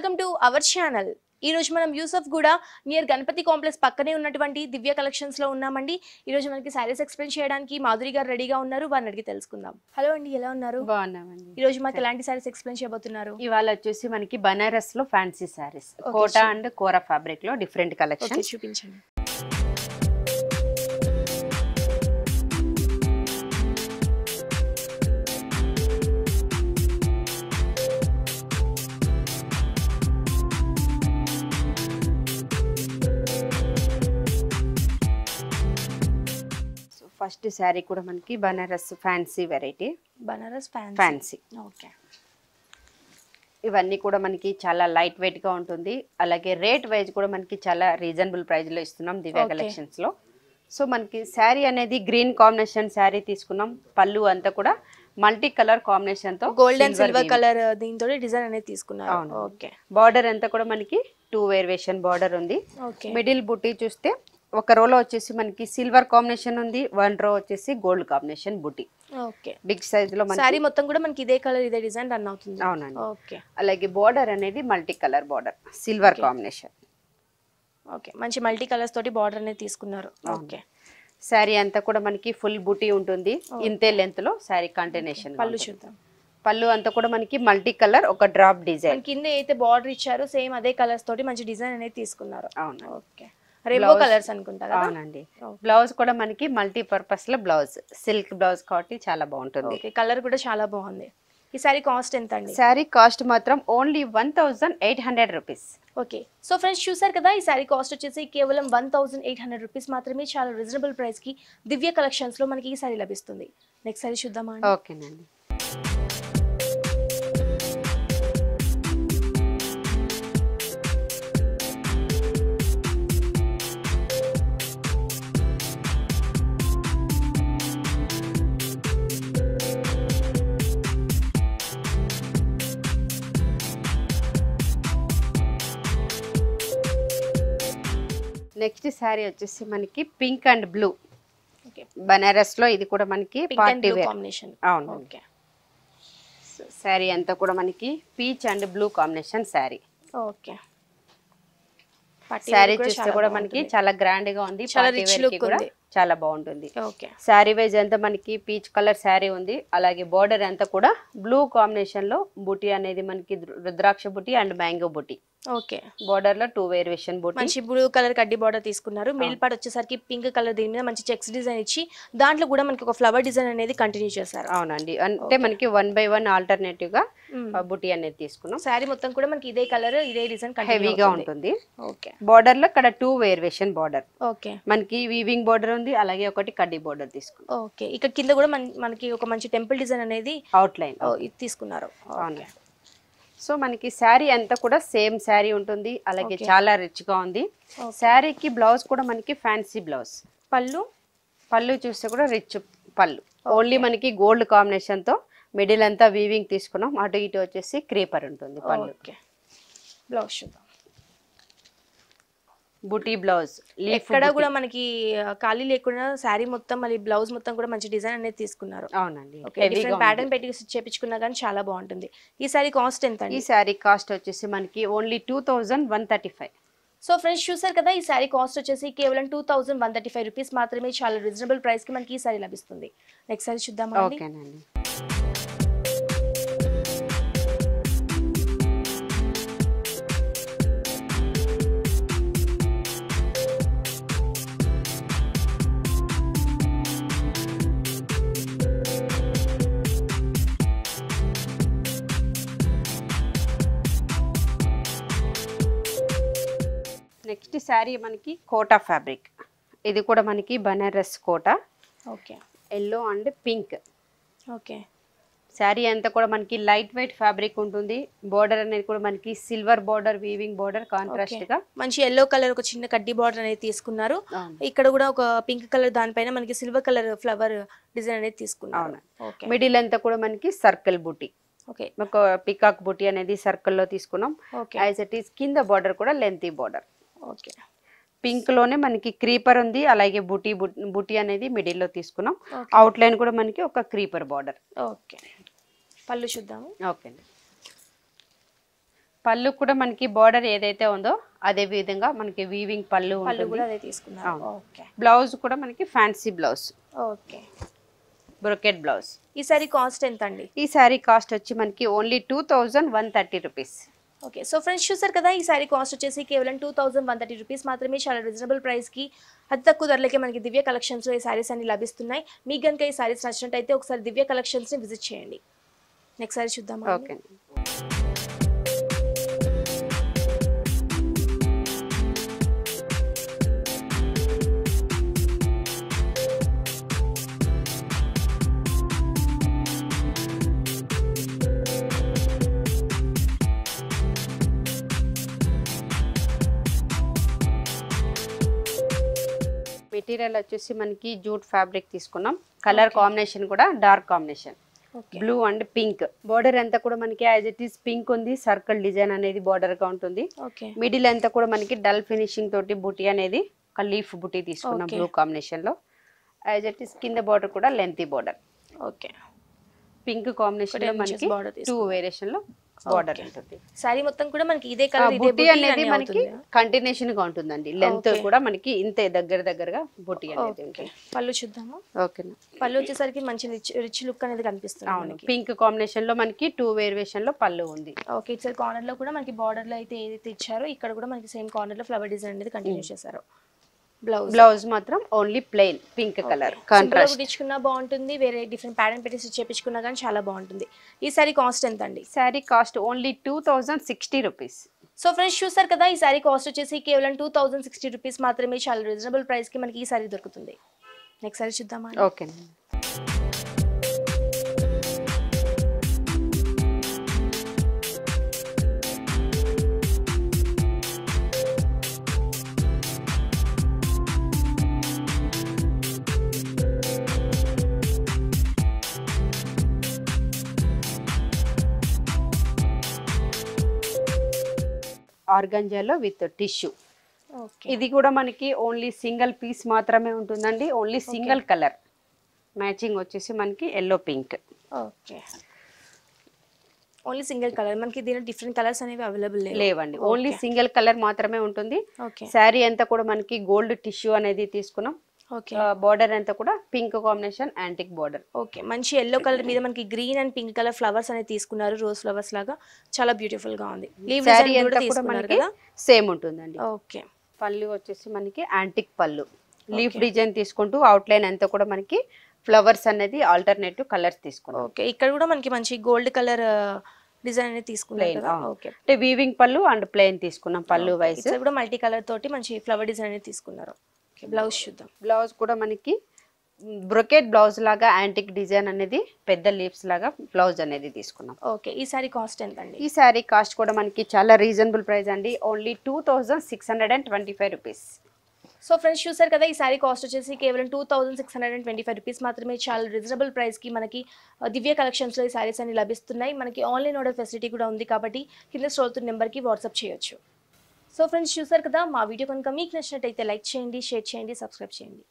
Welcome to our channel. ఈ రోజు మనం యూసఫ్ కూడా నియర్ గణపతి కాంప్లెక్స్ పక్కనే ఉన్నటువంటి దివ్య కలెక్షన్స్లో ఉన్నామండి. ఈ రోజు మనకి శారీస్ ఎక్స్ప్లెయిన్ చేయడానికి మాధురి గారు రెడీగా ఉన్నారు. వారిని అడిగి తెలుసుకుందాం. హలో అండి ఎలా ఉన్నారు? బాగున్నామండి. ఈ రోజు మాకు ఎలాంటి శారీస్ ఎక్స్ప్లెయిన్ చేయబోతున్నారు? ఇవాళ వచ్చేసి మనకి బనారస్లో fancy saris Kota. And kora ఫ్యాబ్రిక్లో డిఫరెంట్ కలెక్షన్ చూపించండి. ఫస్ట్ శారీ కూడా మనకి Banaras fancy variety. Banaras fan fancy. Okay. ఇవన్నీ కూడా మనకి చాలా లైట్ వెయిట్గా ఉంటుంది. అలాగే రేట్ వైజ్ కూడా మనకి చాలా రీజనబుల్ ప్రైస్లో ఇస్తున్నాం దివ్య Okay. కలెక్షన్స్లో. సో మనకి శారీ అనేది గ్రీన్ కాంబినేషన్ శారీ తీసుకున్నాం. పళ్ళు అంతా కూడా మల్టీ కలర్ కాంబినేషన్తో గోల్డ్ అండ్ సిల్వర్ కలర్ దీంతో డిజైన్ అనేది తీసుకున్నారు. అవును. ఓకే. బార్డర్ అంతా కూడా మనకి టూ వేరియేషన్ బార్డర్ ఉంది. ఓకే. మిడిల్ బుట్టి చూస్తే ఒక రోలో వచ్చేసి మనకి సిల్వర్ కాంబినేషన్ ఉంది వన్ రో వచ్చేసి గోల్డ్ కాంబినేషన్ బుట్టి ఓకే. బిగ్ సైజ్లో మొత్తం కూడా మనకి ఇదే కలర్ ఇదే డిజైన్ రన్ అవుతుంది. అవునండి. ఓకే. అలాగే బార్డర్ అనేది multi colour border silver. Combination okay. మంచి మల్టీ కలర్స్ తోటి బార్డర్ అనేది తీసుకున్నారు. ఓకే. శారీ అంతా కూడా మనకి ఫుల్ బుటీ ఉంటుంది. ఇంతే లెంత్లో శారీ కంటిన్యూషన్ పళ్ళు చూద్దాం. పళ్ళు అంతా కూడా మనకి మల్టీ కలర్ ఒక డ్రాప్ డిజైన్ కింద అయితే బార్డర్ ఇచ్చారో సేమ్ అదే కలర్స్ తోటి మంచి డిజైన్ అనేది తీసుకున్నారు. అవును ఓకే. రెయిన్బో కలర్స్ అనుకుంటా అవునండి. బ్లౌజ్ కూడా మనకి మల్టీ పర్పస్లో బ్లౌజ్ సిల్క్ బ్లౌజ్ కాబట్టి చాలా బాగుంటుంది. కలర్ కూడా చాలా బాగుంది. ఈ సారీ కాస్ట్ ఎంత అండి శారీ కాస్ట్ మాత్రం only one thousand eight hundred rupees okay so friends చూసారు కదా ఈ సారీ కాస్ట్ వచ్చేసి కేవలం one thousand eight hundred rupees మాత్రమే చాలా రీజనబుల్ ప్రైస్కి దివ్య కలెక్షన్స్లో మనకి ఈ సారీ లభిస్తుంది. నెక్స్ట్ సారీ చూద్దామా ఓకేనండి నెక్స్ట్ శారీ వచ్చేసి మనకి పింక్ అండ్ బ్లూ. బనారస్లో ఇది కూడా మనకి పార్టీ వేర్ కాంబినేషన్. అవును. ఓకే. శారీ అంతా కూడా మనకి peach and blue combination sari. Okay. Sari చూస్తే కూడా మనకి. చాలా గ్రాండ్గా ఉంది చాలా పార్టీ rich వేర్ look కి కూడా ఉంది. చాలా బాగుంటుంది. ఓకే. శారీ వైజ్ అంతా మనకి పీచ్ కలర్ శారీ ఉంది అలాగే బార్డర్ అంతా కూడా బ్లూ కాంబినేషన్లో బుటీ అనేది మనకి రుద్రాక్ష బుటీ అండ్ మ్యాంగో బుటీ. ఓకే. బార్డర్లో టూ వేరియేషన్ బుటీ మంచి బ్లూ కలర్ కడ్డీ బార్డర్ తీసుకున్నారు. మిడిల్ పార్ట్ వచ్చేసరికి పింక్ కలర్ దీని మీద మంచి చెక్స్ డిజైన్ ఇచ్చి దాంట్లో కూడా మనకి ఒక ఫ్లవర్ డిజైన్ అనేది కంటిన్యూ చేశారు. అవునండి. అంటే మనకి వన్ బై వన్ ఆల్టర్నేటివ్గా బుటీ అనేది తీసుకున్నాం. శారీ మొత్తం కూడా మనకి ఇదే కలర్ ఇదే డిజైన్ హెవీగా ఉంటుంది. ఓకే. బార్డర్లో ఇక్కడ టూ వేరియేషన్ బార్డర్ ఓకే. మనకి వీవింగ్ బార్డర్ ఉంది అలాగే ఒకటి కడ్డీ బార్డర్ తీసుకున్నాం. ఓకే. ఇక్కడ కింద కూడా మన- మనకి ఒక మంచి టెంపుల్ డిజైన్ అనేది అవుట్ లైన్ తీసుకున్నారు. అవును సో మనకి శారీ అంతా కూడా సేమ్ శారీ ఉంటుంది. అలాగే. చాలా రిచ్గా ఉంది. శారీకి బ్లౌజ్ కూడా మనకి ఫ్యాన్సీ బ్లౌజ్. పళ్ళు? పళ్ళు చూస్తే కూడా రిచ్ పళ్ళు. ఓన్లీ మనకి గోల్డ్ కాంబినేషన్తో మిడిల్ అంతా వీవింగ్ తీసుకున్నాం. అటు ఇటు వచ్చేసి క్రీపర్ ఉంటుంది పళ్ళు. బ్లౌజ్ చూద్దాం. బుటీ బ్లౌజ్ ఎక్కడ కూడా మనకి ఖాళీ లేకుండా శారీ మొత్తం మళ్ళీ బ్లౌజ్ మొత్తం కూడా మంచి డిజైన్ అనేది తీసుకున్నారు. అవునండి. డిఫరెంట్ ప్యాటర్న్ పెట్టి చేపించుకున్నా కానీ చాలా బాగుంటుంది. ఈ సారీ కాస్ట్ ఎంత ఈ శారీ కాస్ట్ వచ్చేసి మనకి only two thousand one thirty five. So friends చూసారు కదా ఈ సారీ కాస్ట్ వచ్చేసి కేవలం two thousand one thirty five rupees మాత్రమే చాలా రీజనబుల్ ప్రైస్కి మనకి ఈ సారీ లభిస్తుంది. నెక్స్ట్ సారీ చూద్దామా అండి? ఓకేనండి. నెక్స్ట్ శారీ మనకి కోటా ఫ్యాబ్రిక్. ఇది కూడా మనకి Banaras Kota. Okay. Yellow and pink. Okay. Sari అంతా కూడా మనకి లైట్ వెయిట్ ఫ్యాబ్రిక్ ఉంటుంది. బోర్డర్ అనేది కూడా మనకి సిల్వర్ బోర్డర్ వీవింగ్ బోర్డర్ కాంట్రాస్ట్గా. మంచి ఎల్లో కలర్ ఒక చిన్న కడ్డీ బార్డర్ అనేది తీసుకున్నారు. ఇక్కడ కూడా ఒక పింక్ కలర్ దానిపైన మనకి సిల్వర్ కలర్ ఫ్లవర్ డిజైన్ అనేది తీసుకున్నారు. మిడిల్ అంతా కూడా మనకి సర్కిల్ బుట్టి ఓకే. ఒక పికాక్ బుట్టి అనేది circle లో తీసుకున్నాం యాజ్ ఇట్ ఈస్ కింద బార్డర్ కూడా లెంతీ బార్డర్. ఓకే. పింక్లోనే మనకి క్రీపర్ ఉంది అలాగే బుటీ బుటీ అనేది మిడిల్లో తీసుకున్నాం. అవుట్ లైన్ కూడా మనకి ఒక క్రీపర్ బార్డర్ ఓకే. పళ్ళు చూద్దాము. ఓకే పళ్ళు కూడా మనకి బార్డర్ ఏదైతే ఉందో అదే విధంగా మనకి వీవింగ్ పళ్ళు బ్లౌజ్ కూడా మనకి fancy blouse okay. Brocade blouse ఈ సారీ కాస్ట్ ఎంత అండి ఈ శారీ కాస్ట్ వచ్చి మనకి only two thousand one thirty rupees okay so friends చూసారు కదా ఈ సారీ కాస్ట్ వచ్చేసి కేవలం two thousand one thirty rupees మాత్రమే చాలా రీజనబుల్ ప్రైస్కి అతి తక్కువ ధరలకే మనకి దివ్య కలెక్షన్స్లో ఈ సారీస్ అన్ని లభిస్తున్నాయి. మీకు కనుక ఈ సారీస్ నచ్చినట్టయితే ఒకసారి దివ్య కలెక్షన్స్ని విజిట్ చేయండి. నెక్స్ట్ సారీ చూద్దాం ఓకే మెటీరియల్ వచ్చేసి మనకి జూట్ ఫ్యాబ్రిక్ తీసుకున్నాం. కలర్ కాంబినేషన్ కూడా dark combination blue and pink border అంతా కూడా మనకి యాజ్ ఇట్ ఈస్ పింక్ ఉంది. సర్కిల్ డిజైన్ అనేది border గా ఉంటుంది. మిడిల్ అంతా కూడా మనకి డల్ ఫినిషింగ్ తోటి బుటీ అనేది ఒక లీఫ్ బుటీ తీసుకున్నాం. బ్లూ కాంబినేషన్లో. యాజ్ ఇట్ ఈస్ కింద బార్డర్ కూడా లెంతీ బార్డర్ ఓకే పింక్ కాంబినేషన్లో మనకి టూ. వేరియేషన్లో బార్డర్. ఉంటుంది. సారీ మొత్తం కూడా మనకి ఇదే కలర్ ఇదే బుటీ బుటీ అనేది మనకి కంటిన్యూషన్గా ఉంటుందండి. లెంత్. కూడా మనకి ఇంతే దగ్గర దగ్గరగా బుటీ అనేది ఓకే. ఉంటుంది. పళ్ళు చూద్దాము? ఓకేనా పళ్ళు వచ్చేసరికి మంచి రిచ్ రిచ్ లుక్ అనేది కనిపిస్తుంది అవును. మనకి. పింక్ కాంబినేషన్లో మనకి టూ వేరియేషన్లో పళ్ళు ఉంది. ఓకే. ఇటు సైడ్ కార్నర్లో కూడా మనకి బార్డర్లో అయితే ఏదైతే ఇచ్చారో ఇక్కడ కూడా మనకి సేమ్ కార్నర్లో ఫ్లవర్ డిజైన్ అనేది కంటిన్యూ చేశారు. బ్లౌజ్ బ్లౌజ్ మాత్రం only plain pink colour contrast కుట్టించుకున్నా బాగుంటుంది వేరే డిఫరెంట్ ప్యాటర్న్ పెట్టి చేపించుకున్నా కానీ చాలా బాగుంటుంది. ఈ సారీ కాస్ట్ ఎంత అండి sari cost only two thousand sixty rupees so friends చూసారు కదా ఈ సారీ కాస్ట్ వచ్చేసి కేవలం టూ థౌసండ్ సిక్స్టీ రూపీస్ మాత్రమే చాలా రీజనబుల్ ప్రైస్కి మనకి ఈ సారీ దొరుకుతుంది. నెక్స్ట్ సారీ చూద్దామా? ఓకే ఆర్గంజాలో విత్ టిష్యూ. ఇది కూడా మనకి ఓన్లీ సింగిల్ పీస్ మాత్రమే ఉంటుందండి. Only single colour. మ్యాచింగ్ వచ్చేసి మనకి yellow pink. Okay. Only single colour. మనకి దీనిలో డిఫరెంట్ కలర్స్ అనేవి అవైలబుల్ లేవు. లేవండి. ఓన్లీ సింగిల్ కలర్ మాత్రమే ఉంటుంది. శారీ అంతా కూడా మనకి గోల్డ్ టిష్యూ అనేది తీసుకున్నాం. బార్డర్ అంతా కూడా pink combination antique border. Okay మంచి ఎల్లో కలర్ మీద మనకి green and pink colour flowers అనేది తీసుకున్నారు రోజ్ ఫ్లవర్స్ లాగా. చాలా బ్యూటిఫుల్గా ఉంది. కదా? సేమ్ ఉంటుందండి. ఓకే. పళ్ళు వచ్చేసి మనకి యాంటిక్ పళ్ళు. లీఫ్ డిజైన్ తీసుకుంటూ అవుట్ లైన్ అంతా కూడా మనకి ఫ్లవర్స్ అనేది ఆల్టర్నేటివ్ కలర్స్ తీసుకున్నాం. ఓకే ఇక్కడ కూడా మనకి మంచి గోల్డ్ కలర్ డిజైన్ అనేది అవును. ఓకే. అంటే వీవింగ్ పళ్ళు అండ్ ప్లెయిన్ తీసుకున్నాం పళ్ళు వైస్. కూడా మల్టీ కలర్ తోటి మంచి ఫ్లవర్ డిజైన్ అనేది తీసుకున్నారు. బ్లౌజ్ చూద్దాం. బ్లౌజ్ కూడా మనకి బ్రొకెట్ బ్లౌజ్ లాగా యాంటిక్ డిజైన్ అనేది పెద్ద లీవ్స్ లాగా బ్లౌజ్ అనేది తీసుకున్నాం. ఓకే ఈ సారీ కాస్ట్ ఎంత అండి ఈ శారీ కాస్ట్ కూడా మనకి చాలా రీజనబుల్ ప్రైస్ అండి. Only two thousand six hundred and twenty five rupees. So friends చూసారు కదా ఈ సారీ కాస్ట్ వచ్చేసి కేవలం two thousand six hundred and twenty five rupees మాత్రమే చాలా రీజనబుల్ ప్రైస్కి మనకి దివ్య కలెక్షన్స్లో ఈ సారీస్ అన్ని లభిస్తున్నాయి. మనకి ఆన్లైన్ ఆర్డర్ ఫెసిలిటీ కూడా ఉంది కాబట్టి కింద స్టోర్ నెంబర్కి వాట్సాప్ చేయొచ్చు. సో ఫ్రెండ్స్ చూసారు కదా మా వీడియో కనుక మీకు నచ్చినట్టయితే లైక్ చేయండి షేర్ చేయండి సబ్స్క్రైబ్ చేయండి.